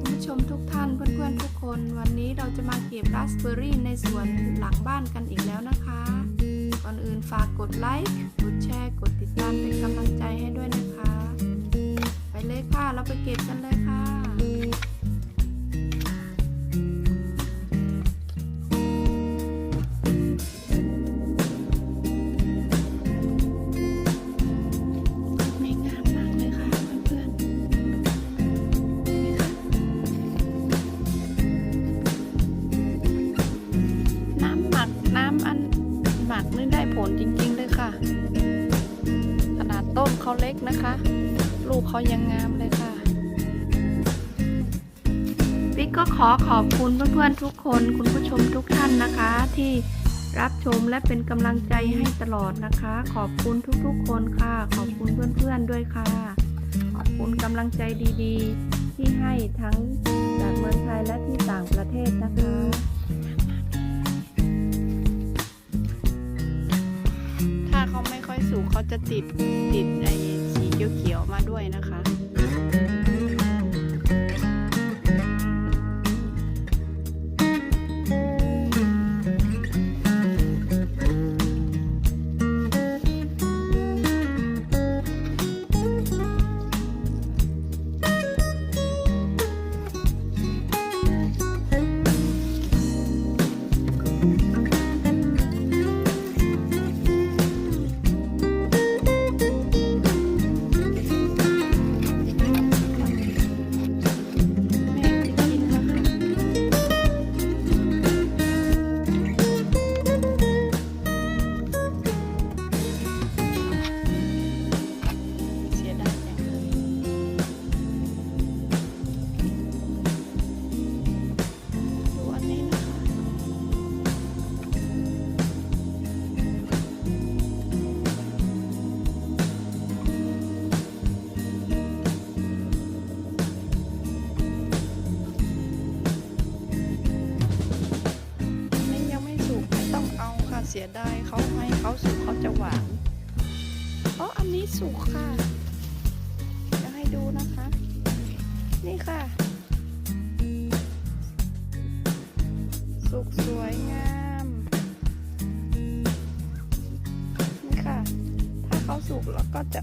คุณผู้ชมทุกท่านเพื่อนๆทุกคน วันนี้เราจะมาเก็บราสเบอร์รี่ในสวนหลังบ้านกันอีกแล้วนะคะ ก่อนอื่นฝากกดไลค์กดแชร์กดติดตามเป็นกำลังใจให้ด้วยนะคะ ไปเลยค่ะเราไปเก็บกันเลยค่ะ น้ำอันหมักนี่ได้ผลจริงๆเลยค่ะ ขนาดต้นเขาเล็กนะคะ ลูกเขายังงามเลยค่ะปิ๊กก็ขอขอบคุณเพื่อนๆทุกคน คุณผู้ชมทุกท่านนะคะ ที่รับชมและเป็นกำลังใจให้ตลอดนะคะ ขอบคุณทุกๆคนค่ะ ขอบคุณเพื่อนๆด้วยค่ะ ขอบคุณกำลังใจดีๆ ที่ให้ทั้งจากเมืองไทยและที่ต่างประเทศนะคะ เขาไม่ค่อยสุกเขาจะติดติดไอ้สีเขียวๆมาด้วยนะคะ ยดายเขาให้เขาสุกเขาจะหวานอ๋ออันนี้สุกค่ะ จะให้ดูนะคะ นี่ค่ะ สุกสวยงาม นี่ค่ะ ถ้าเขาสุกแล้วก็จะ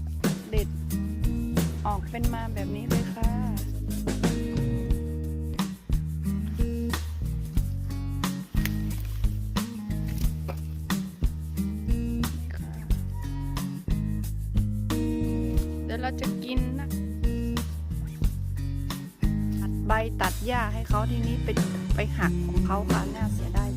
เด็ดออกเป็นมาแบบนี้เลยค่ะค่ะ เราจะกินนะตัดใบตัดหญ้าให้เขาทีนี้ไปไปหักของเขาค่ะน่าเสียดาย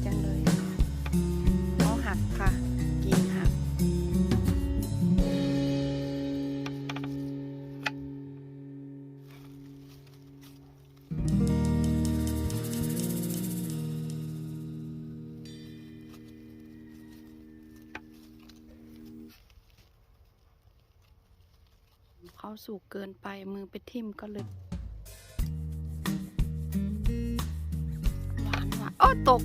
เขาสุกเกินไปมือไปทิ่มก็เลยหวานหวานโอ้ตก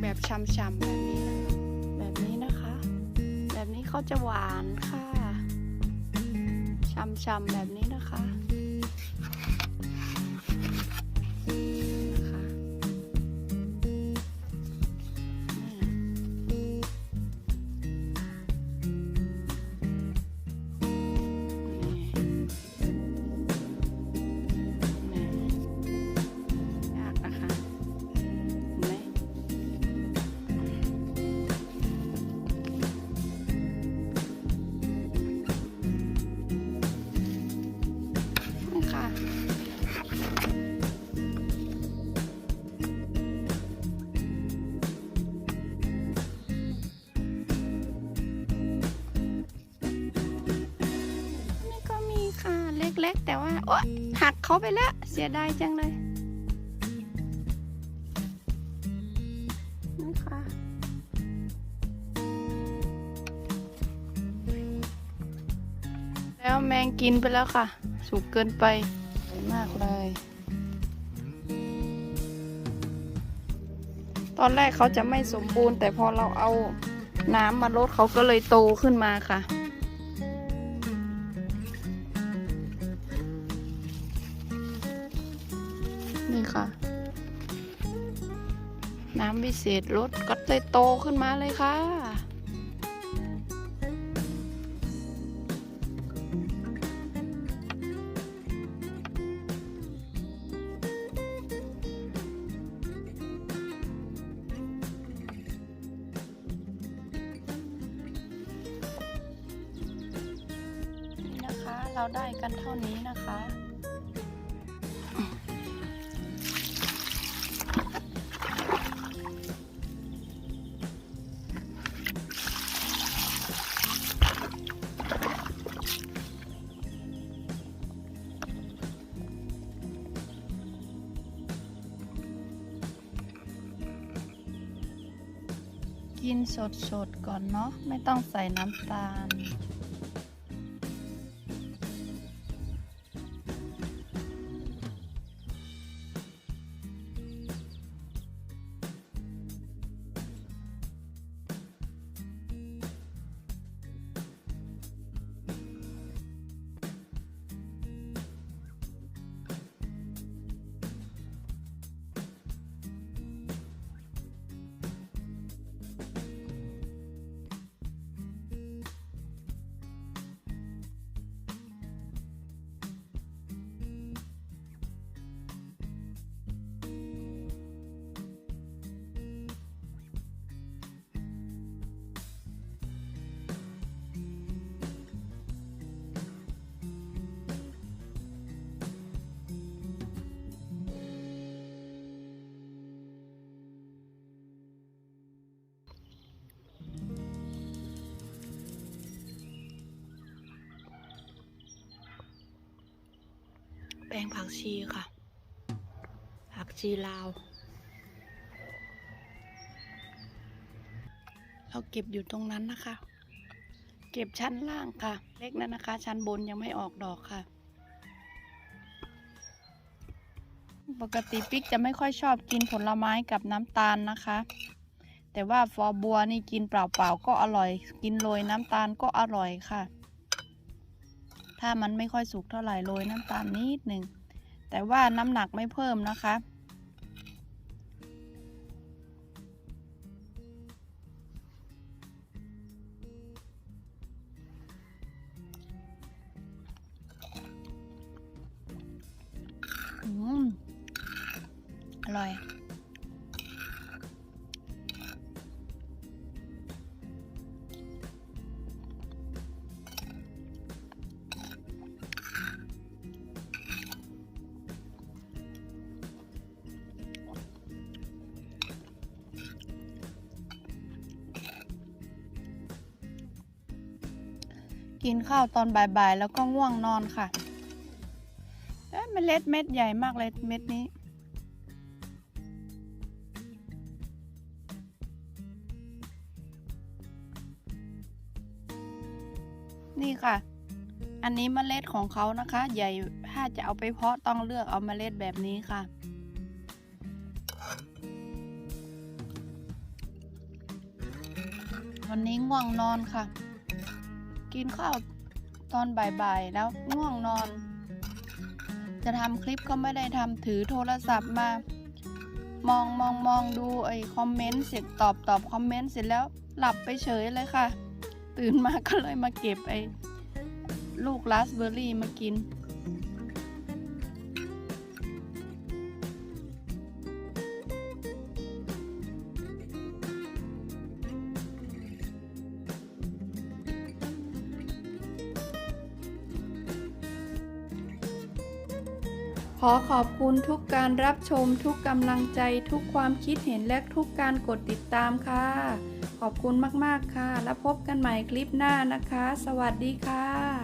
แบบช้ำๆแบบนี้นะแบบนี้นะคะ แบบนี้เขาจะหวานค่ะ ชำๆแบบนี้นะคะ เล็ก แต่ว่าโอ๊ยหักเขาไปแล้ว เสียดายจังเลยนี่ค่ะแล้วแมงกินไปแล้วค่ะ สุกเกินไปสวยมากเลย ตอนแรกเขาจะไม่สมบูรณ์ แต่พอเราเอาน้ำมาลดเขาก็เลยโตขึ้นมาค่ะำวิเศษลดก็เลยโตขึ้นมาเลยค่ะนี่นะคะเราได้กันเท่านี้นะคะ กินสดๆก่อนเนาะไม่ต้องใส่น้ำตาล ลงผักชีค่ะ ผักชีลาว เราเก็บอยู่ตรงนั้นนะคะ เก็บชั้นล่างค่ะ เล็กนั่นนะคะ ชั้นบนยังไม่ออกดอกค่ะ ปกติปิ๊กจะไม่ค่อยชอบกินผลไม้กับน้ำตาลนะคะ แต่ว่าฟอบัวนี่กินเปล่าๆก็อร่อย กินโรยน้ำตาลก็อร่อยค่ะ ถ้ามันไม่ค่อยสุกเท่าไหร่โรยน้ำตาลนิดหนึ่ง แต่ว่าน้ำหนักไม่เพิ่มนะคะอืมอร่อย กินข้าวตอนบ่ายๆ แล้วก็ง่วงนอนค่ะ เอ๊ะเมล็ดเม็ดใหญ่มากเลยเม็ดนี้ นี่ค่ะ อันนี้เมล็ดของเขานะคะ ใหญ่ถ้าจะเอาไปเพาะต้องเลือกเอาเมล็ดแบบนี้ค่ะวันนี้ง่วงนอนค่ะ กินข้าวตอนบ่ายๆ แล้วง่วงนอน จะทำคลิปก็ไม่ได้ทำถือโทรศัพท์มา มองมองมองดูไอ้คอมเมนต์เสร็จตอบตอบคอมเมนต์เสร็จแล้วหลับไปเฉยเลยค่ะ ตื่นมาก็เลยมาเก็บไอ้ลูกราสเบอร์รี่มากิน อขอบคุณทุกการรับชมทุกกำลังใจทุกความคิดเห็นและทุกการกดติดตามค่ะ ขอบคุณมาก ๆ ค่ะ แล้วพบกันใหม่คลิปหน้านะคะ สวัสดีค่ะ